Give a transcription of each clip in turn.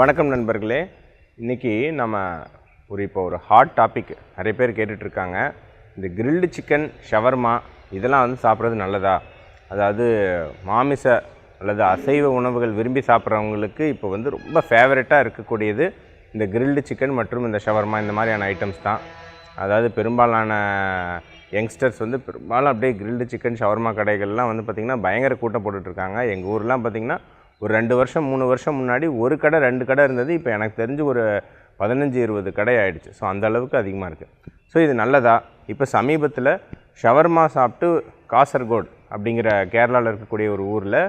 வணக்கம் நண்பர்களே. இன்றைக்கி நம்ம ஒரு இப்போ ஒரு ஹாட் டாபிக் நிறைய பேர் கேட்டுட்ருக்காங்க. இந்த கிரில்டு சிக்கன் ஷவர்மா இதெல்லாம் வந்து சாப்பிட்றது நல்லதா? அதாவது மாமிச அல்லது அசைவ உணவுகள் விரும்பி சாப்பிட்றவங்களுக்கு இப்போ வந்து ரொம்ப ஃபேவரட்டாக இருக்கக்கூடியது இந்த கிரில்டு சிக்கன் மற்றும் இந்த ஷவர்மா இந்த மாதிரியான ஐட்டம்ஸ் தான். அதாவது பெரும்பாலான யங்ஸ்டர்ஸ் வந்து பெரும்பாலும் அப்படியே கிரில்டு சிக்கன் ஷவர்மா கடைகள்லாம் வந்து பார்த்திங்கன்னா பயங்கர கூட்டம் போட்டுட்ருக்காங்க. எங்கள் ஊர்லாம் பார்த்திங்கன்னா ஒரு ரெண்டு வருஷம் மூணு வருஷம் முன்னாடி ஒரு கடை ரெண்டு கடை இருந்தது. இப்போ எனக்கு தெரிஞ்சு ஒரு பதினஞ்சு இருபது கடை ஆகிடுச்சு ஸோ அந்த அளவுக்கு அதிகமாக இருக்குது ஸோ இது நல்லதா? இப்போ சமீபத்தில் ஷவர்மா சாப்பிட்டு காசர்கோடு அப்படிங்கிற கேரளாவில் இருக்கக்கூடிய ஒரு ஊரில்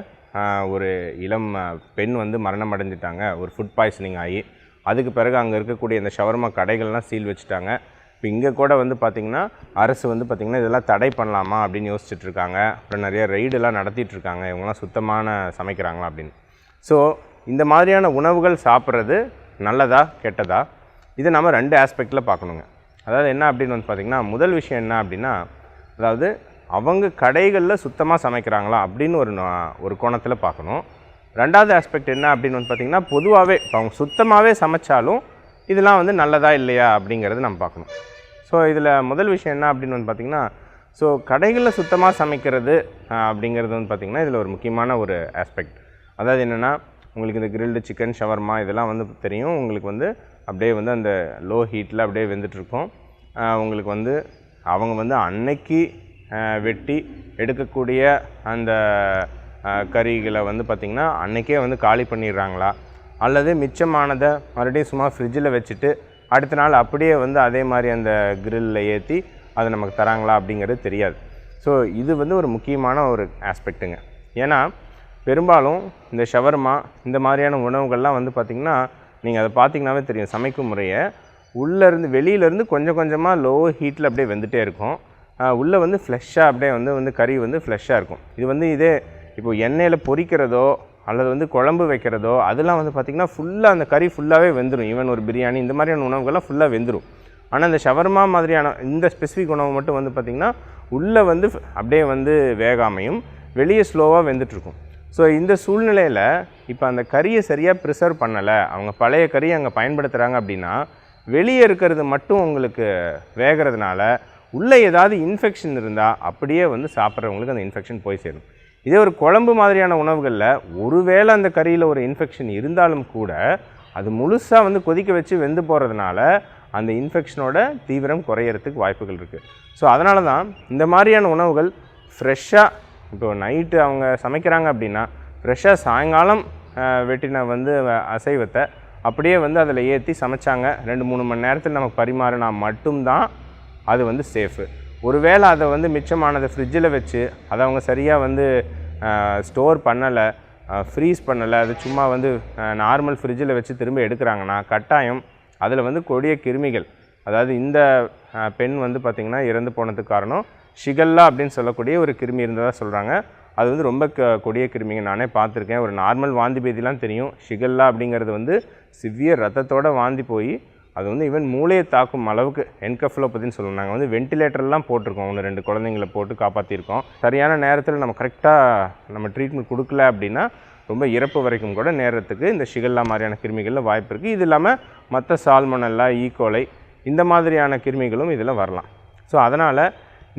ஒரு இளம் பெண் வந்து மரணம் அடைஞ்சிட்டாங்க. ஒரு ஃபுட் பாய்சனிங் ஆகி. அதுக்கு பிறகு அங்கே இருக்கக்கூடிய இந்த ஷவர்மா கடைகள்லாம் சீல் வச்சுட்டாங்க. இப்போ இங்கே கூட வந்து பார்த்திங்கன்னா அரசு வந்து பார்த்திங்கன்னா இதெல்லாம் தடை பண்ணலாமா அப்படின்னு யோசிச்சுட்ருக்காங்க அப்புறம் நிறைய ரெய்டெல்லாம் நடத்திட்டுருக்காங்க இவங்களாம் இவங்கெல்லாம் சுத்தமான சமைக்கிறாங்களா அப்படின்னு. ஸோ இந்த மாதிரியான உணவுகள் சாப்பிட்றது நல்லதா கெட்டதா? இதை நம்ம ரெண்டு ஆஸ்பெக்டில் பார்க்கணுங்க. அதாவது என்ன அப்படின்னு வந்து பார்த்திங்கன்னா முதல் விஷயம் என்ன அப்படின்னா அதாவது அவங்க கடைகளில் சுத்தமாக சமைக்கிறாங்களா அப்படின்னு ஒரு ஒரு கோணத்தில் பார்க்கணும். ரெண்டாவது ஆஸ்பெக்ட் என்ன அப்படின்னு வந்து பார்த்திங்கன்னா பொதுவாகவே இப்போ அவங்க சுத்தமாகவே சமைச்சாலும் இதெல்லாம் வந்து நல்லதா இல்லையா அப்படிங்கிறது நம்ம பார்க்கணும். ஸோ இதில் முதல் விஷயம் என்ன அப்படின்னு வந்து பார்த்திங்கன்னா ஸோ கடைகளில் சுத்தமாக சமைக்கிறது அப்படிங்கிறது வந்து பார்த்திங்கன்னா இதில் ஒரு முக்கியமான ஒரு ஆஸ்பெக்ட் அதாவது என்னென்னா உங்களுக்கு இந்த கிரில்டு சிக்கன் ஷவர்மா இதெல்லாம் வந்து தெரியும். உங்களுக்கு வந்து அப்படியே வந்து அந்த லோ ஹீட்டில் அப்படியே வெந்துட்டுருக்கும். உங்களுக்கு வந்து அவங்க வந்து அன்னைக்கு வெட்டி எடுக்கக்கூடிய அந்த கறிகளை வந்து பார்த்திங்கன்னா அன்றைக்கே வந்து காலி பண்ணிடுறாங்களா? அல்லது மிச்சமானதை மறுபடியும் சும்மா ஃப்ரிட்ஜில் வச்சுட்டு அடுத்த நாள் அப்படியே வந்து அதே மாதிரி அந்த கிரில்லில் ஏற்றி அதை நமக்கு தராங்களா அப்படிங்கிறது தெரியாது. ஸோ இது வந்து ஒரு முக்கியமான ஒரு ஆஸ்பெக்ட்டுங்க ஏன்னா பெரும்பாலும் இந்த ஷவர்மா இந்த மாதிரியான உணவுகள்லாம் வந்து பார்த்திங்கன்னா நீங்கள் அதை பார்த்திங்கனாவே தெரியும். சமைக்கும் முறையை உள்ளேருந்து வெளியிலேருந்து கொஞ்சம் கொஞ்சமாக லோ ஹீட்டில் அப்படியே வெந்துகிட்டே இருக்கும். உள்ளே வந்து ஃப்ளெஷ்ஷாக அப்படியே வந்து வந்து கறி வந்து ஃப்ளெஷ்ஷாக இருக்கும். இது வந்து இதே இப்போ எண்ணெயில் பொரிக்கிறதோ அல்லது வந்து குழம்பு வைக்கிறதோ அதெல்லாம் வந்து பார்த்திங்கன்னா ஃபுல்லாக அந்த கறி ஃபுல்லாகவே வெந்துடும் ஈவன் ஒரு பிரியாணி இந்த மாதிரியான உணவுகள்லாம் ஃபுல்லாக வெந்துடும் ஆனால் இந்த ஷவர்மா மாதிரியான இந்த ஸ்பெசிஃபிக் உணவு மட்டும் வந்து பார்த்திங்கன்னா உள்ளே வந்து அப்படியே வந்து வேகாமையும் வெளியே ஸ்லோவாக வெந்துட்டுருக்கும் ஸோ இந்த சூழ்நிலையில் இப்போ அந்த கறியை சரியாக ப்ரிசர்வ் பண்ணலை அவங்க பழைய கறியை அங்கே பயன்படுத்துகிறாங்க அப்படின்னா வெளியே இருக்கிறது மட்டும் உங்களுக்கு வேகிறதுனால உள்ளே ஏதாவது இன்ஃபெக்ஷன் இருந்தால் அப்படியே வந்து சாப்பிட்றவங்களுக்கு அந்த இன்ஃபெக்ஷன் போய் சேரும். இதே ஒரு குழம்பு மாதிரியான உணவுகளில் ஒருவேளை அந்த கறியில் ஒரு இன்ஃபெக்ஷன் இருந்தாலும் கூட அது முழுசாக வந்து கொதிக்க வச்சு வெந்து போகிறதுனால அந்த இன்ஃபெக்ஷனோட தீவிரம் குறையறதுக்கு வாய்ப்புகள் இருக்குது ஸோ அதனால தான் இந்த மாதிரியான உணவுகள் ஃப்ரெஷ்ஷாக இப்போ நைட்டு அவங்க சமைக்கிறாங்க அப்படின்னா ஃப்ரெஷ்ஷாக சாயங்காலம் வெட்டின வந்து அசைவத்தை அப்படியே வந்து அதில் ஏற்றி சமைச்சாங்க. ரெண்டு மூணு மணி நேரத்தில் நமக்கு பரிமாறினா மட்டும்தான் அது வந்து சேஃபு ஒருவேளை அதை வந்து மிச்சமானதை ஃப்ரிட்ஜில் வச்சு அதை அவங்க சரியாக வந்து ஸ்டோர் பண்ணலை ஃப்ரீஸ் பண்ணலை அது சும்மா வந்து நார்மல் ஃப்ரிட்ஜில் வச்சு திரும்ப எடுக்கிறாங்கன்னா கட்டாயம் அதில் வந்து கொடிய கிருமிகள் அதாவது இந்த பெண் வந்து பார்த்திங்கன்னா இறந்து போனதுக்கு காரணம் ஷிகல்லா அப்படின்னு சொல்லக்கூடிய ஒரு கிருமி இருந்ததாக சொல்கிறாங்க அது வந்து ரொம்ப க கொடிய கிருமிங்க. நானே பார்த்துருக்கேன். ஒரு நார்மல் வாந்தி பேதிலாம் தெரியும். ஷிகல்லா அப்படிங்கிறது வந்து சிவியர் ரத்தத்தோட வாந்தி போய் அது வந்து ஈவன் மூளையை தாக்கும் அளவுக்கு என்கஃப்லோபதின்னு சொல்லணும் நாங்கள் வந்து வென்டிலேட்டர்லாம் போட்டிருக்கோம். ஒன்று ரெண்டு குழந்தைங்கள போட்டு காப்பாற்றிருக்கோம் சரியான நேரத்தில் நம்ம கரெக்டாக நம்ம ட்ரீட்மெண்ட் கொடுக்கல அப்படின்னா ரொம்ப இறப்பு வரைக்கும் கூட நேரத்துக்கு இந்த ஷிகல்லா மாதிரியான கிருமிகளில் வாய்ப்பு இருக்குது இது இல்லாமல் மற்ற சால்மனல்லா ஈகோலை இந்த மாதிரியான கிருமிகளும் இதில் வரலாம். ஸோ அதனால்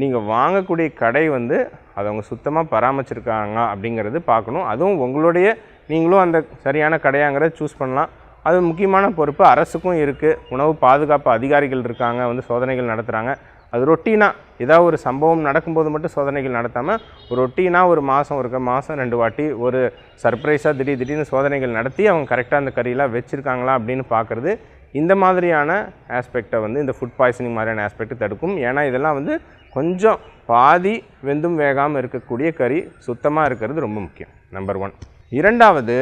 நீங்கள் வாங்கக்கூடிய கடை வந்து அதை அவங்க சுத்தமாக பராமரிச்சிருக்காங்க அப்படிங்கிறது பார்க்கணும். அதுவும் உங்களுடைய நீங்களும் அந்த சரியான கடையாங்கிறத சூஸ் பண்ணலாம். அது முக்கியமான பொறுப்பு அரசுக்கும் இருக்குது உணவு பாதுகாப்பு அதிகாரிகள் இருக்காங்க வந்து சோதனைகள் நடத்துகிறாங்க அது ரொட்டீனாக ஏதாவது ஒரு சம்பவம் நடக்கும்போது மட்டும் சோதனைகள் நடத்தாமல் ஒரு ரொட்டீனாக ஒரு மாதம் இருக்க மாதம் ரெண்டு வாட்டி ஒரு சர்ப்ரைஸாக திடீர் திடீர்னு சோதனைகள் நடத்தி அவங்க கரெக்டாக அந்த கறியெலாம் வச்சுருக்காங்களா அப்படின்னு பார்க்குறது இந்த மாதிரியான ஆஸ்பெக்டை வந்து இந்த ஃபுட் பாய்சனிங் மாதிரியான ஆஸ்பெக்ட் தடுக்கும். ஏன்னா இதெல்லாம் வந்து கொஞ்சம் பாதி வெந்தும் வேகாமல் இருக்கக்கூடிய கறி சுத்தமாக இருக்கிறது ரொம்ப முக்கியம் நம்பர் ஒன் இரண்டாவது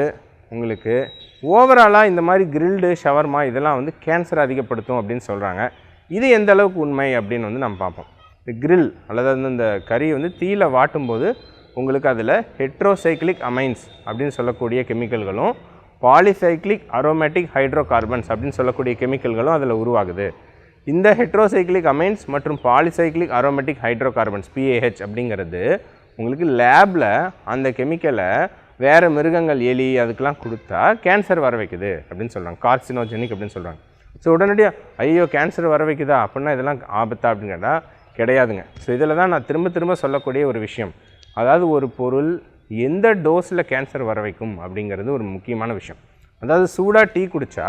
உங்களுக்கு ஓவராலாக இந்த மாதிரி கிரில்டு ஷவர்மா இதெல்லாம் வந்து கேன்சர் அதிகப்படுத்தும் அப்படின்னு சொல்கிறாங்க இது எந்த அளவுக்கு உண்மை அப்படின்னு வந்து நம்ம பார்ப்போம். இந்த கிரில் அல்லது வந்து இந்த கறி வந்து தீயில வாட்டும்போது உங்களுக்கு அதில் ஹெட்ரோசைக்ளிக் அமைன்ஸ் அப்படின்னு சொல்லக்கூடிய கெமிக்கல்களும் பாலிசைக்ளிக் அரோமேட்டிக் ஹைட்ரோ கார்பன்ஸ் அப்படின்னு சொல்லக்கூடிய கெமிக்கல்களும் அதில் உருவாகுது. இந்த ஹெட்ரோசைக்ளிக் அமைன்ஸ் மற்றும் polycyclic aromatic hydrocarbons PAH அப்படிங்கிறது உங்களுக்கு லேபில் அந்த கெமிக்கலை வேறு மிருகங்கள் எலி அதுக்கெலாம் கொடுத்தா கேன்சர் வர வைக்குது அப்படின்னு சொல்கிறாங்க கார்சினோஜெனிக் அப்படின்னு சொல்கிறாங்க ஸோ உடனடியாக ஐயோ கேன்சர் வர வைக்குதா? அப்படின்னா இதெல்லாம் ஆபத்தா அப்படின்னு கேட்டால் கிடையாதுங்க. ஸோ இதில் தான் நான் திரும்ப திரும்ப சொல்லக்கூடிய ஒரு விஷயம். அதாவது ஒரு பொருள் எந்த டோஸில் கேன்சர் வர வைக்கும் அப்படிங்கிறது ஒரு முக்கியமான விஷயம். அதாவது சூடாக டீ குடித்தா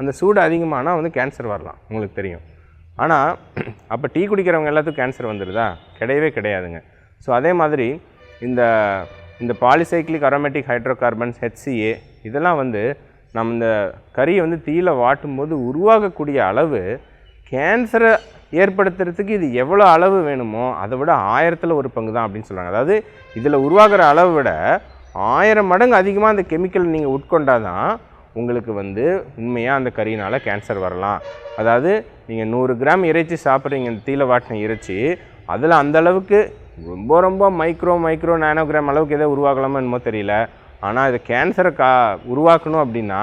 அந்த சூடு அதிகமானால் வந்து கேன்சர் வரலாம். உங்களுக்கு தெரியும். ஆனால் அப்போ டீ குடிக்கிறவங்க எல்லாத்துக்கும் கேன்சர் வந்துடுதா கிடையவே கிடையாதுங்க. ஸோ அதே மாதிரி இந்த இந்த polycyclic aromatic hydrocarbons HCA இதெல்லாம் வந்து நம்ம இந்த கறியை வந்து தீயில் வாட்டும் போது உருவாகக்கூடிய அளவு கேன்சரை ஏற்படுத்துறதுக்கு இது எவ்வளோ அளவு வேணுமோ அதை விட ஆயிரத்தில் ஒரு பங்கு தான் அப்படின்னு சொல்கிறாங்க அதாவது இதில் உருவாகிற அளவை விட ஆயிரம் மடங்கு அதிகமாக அந்த கெமிக்கல் நீங்கள் உட்கொண்டால் தான் உங்களுக்கு வந்து உண்மையாக அந்த கறியினால் கேன்சர் வரலாம். அதாவது நீங்கள் நூறு கிராம் இறைச்சி சாப்பிட்றீங்க இந்த தீல வாட்டின இறைச்சி அதில் அந்த அளவுக்கு ரொம்ப ரொம்ப மைக்ரோ மைக்ரோ நானோகிராம் அளவுக்கு எதோ உருவாகலாமோ என்னமோ தெரியல. ஆனால் இது கேன்சரை கா உருவாக்கணும் அப்படின்னா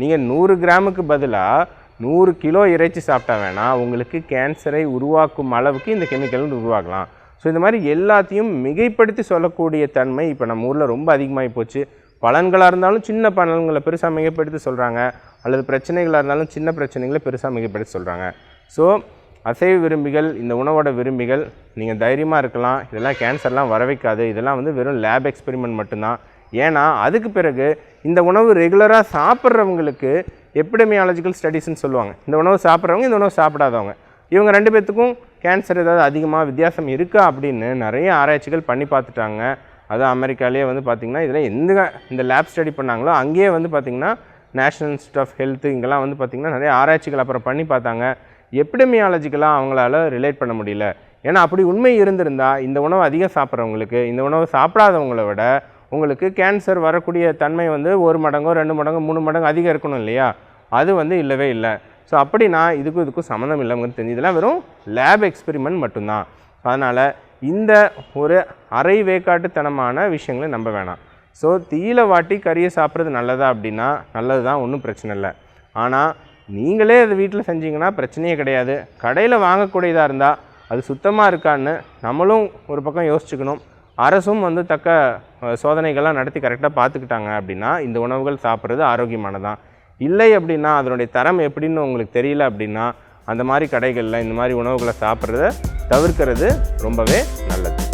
நீங்கள் நூறு கிராமுக்கு பதிலாக நூறு கிலோ இறைச்சி சாப்பிட்டா வேணால் உங்களுக்கு கேன்சரை உருவாக்கும் அளவுக்கு இந்த கெமிக்கல் உருவாக்கலாம் ஸோ இந்த மாதிரி எல்லாத்தையும் மிகைப்படுத்தி சொல்லக்கூடிய தன்மை இப்போ நம்ம ஊரில் ரொம்ப அதிகமாகி போச்சு. பலன்களாக இருந்தாலும் சின்ன பலன்களை பெருசாக மிகைப்படுத்தி சொல்கிறாங்க அல்லது பிரச்சனைகளாக இருந்தாலும் சின்ன பிரச்சனைகளை பெருசாக மிகைப்படுத்தி சொல்கிறாங்க ஸோ அசைவ விரும்பிகள் இந்த உணவோட விரும்பிகள் நீங்கள் தைரியமாக இருக்கலாம். இதெல்லாம் கேன்சர்லாம் வர வைக்காது இதெல்லாம் வந்து வெறும் லேப் எக்ஸ்பெரிமெண்ட் மட்டும்தான். ஏன்னா அதுக்கு பிறகு இந்த உணவு ரெகுலராக சாப்பிட்றவங்களுக்கு எப்பிடமியாலஜிக்கல் ஸ்டடீஸ்னு சொல்லுவாங்க. இந்த உணவு சாப்பிட்றவங்க இந்த உணவு சாப்பிடாதவங்க. இவங்க ரெண்டு பேர்த்துக்கும் கேன்சர் ஏதாவது அதிகமாக வித்தியாசம் இருக்கா அப்படின்னு நிறைய ஆராய்ச்சிகள் பண்ணி பார்த்துட்டாங்க. அது அமெரிக்காலேயே வந்து பார்த்திங்கன்னா இதில் எந்த இந்த லேப் ஸ்டடி பண்ணாங்களோ அங்கேயே வந்து பார்த்திங்கன்னா நேஷ்னல் இன்ஸ்டியூட் ஆஃப் ஹெல்த் இங்கெல்லாம் வந்து பார்த்திங்கன்னா நிறைய ஆராய்ச்சிகள் அப்புறம் பண்ணி பார்த்தாங்க. எப்பிடமியாலஜிக்கலாக அவங்களால ரிலேட் பண்ண முடியல. ஏன்னா அப்படி உண்மை இருந்திருந்தால் இந்த உணவு அதிகம் சாப்பிட்றவங்களுக்கு இந்த உணவு சாப்பிடாதவங்கள விட உங்களுக்கு கேன்சர் வரக்கூடிய தன்மை வந்து ஒரு மடங்கோ ரெண்டு மடங்கோ மூணு மடங்கு அதிகம் இருக்கணும் இல்லையா? அது வந்து இல்லவே இல்லை. ஸோ அப்படின்னா இதுக்கும் இதுக்கும் சம்மந்தம் இல்லைங்கிறது தெரிஞ்சு இதெல்லாம் வெறும் லேப் எக்ஸ்பெரிமெண்ட் மட்டும்தான். அதனால் இந்த ஒரு அரை வேக்காட்டுத்தனமான விஷயங்களை நம்ப வேணாம். ஸோ தீயில வாட்டி கறியை சாப்பிட்றது நல்லதா அப்படின்னா நல்லது தான் ஒன்றும் பிரச்சனை இல்லை. ஆனால் நீங்களே அது வீட்டில் செஞ்சீங்கன்னா பிரச்சனையே கிடையாது. கடையில் வாங்கக்கூடியதாக இருந்தால் அது சுத்தமாக இருக்கான்னு நம்மளும் ஒரு பக்கம் யோசிச்சுக்கணும். அரசும் வந்து தக்க சோதனைகள்லாம் நடத்தி கரெக்டாக பார்த்துக்கிட்டாங்க அப்படின்னா இந்த உணவுகள் சாப்பிட்றது ஆரோக்கியமானதான் இல்லை அப்படின்னா அதனுடைய தரம் எப்படின்னு உங்களுக்கு தெரியல அப்படின்னா அந்த மாதிரி கடைகளில் இந்த மாதிரி உணவுகளை சாப்பிட்றத தவிர்க்கிறது ரொம்பவே நல்லது.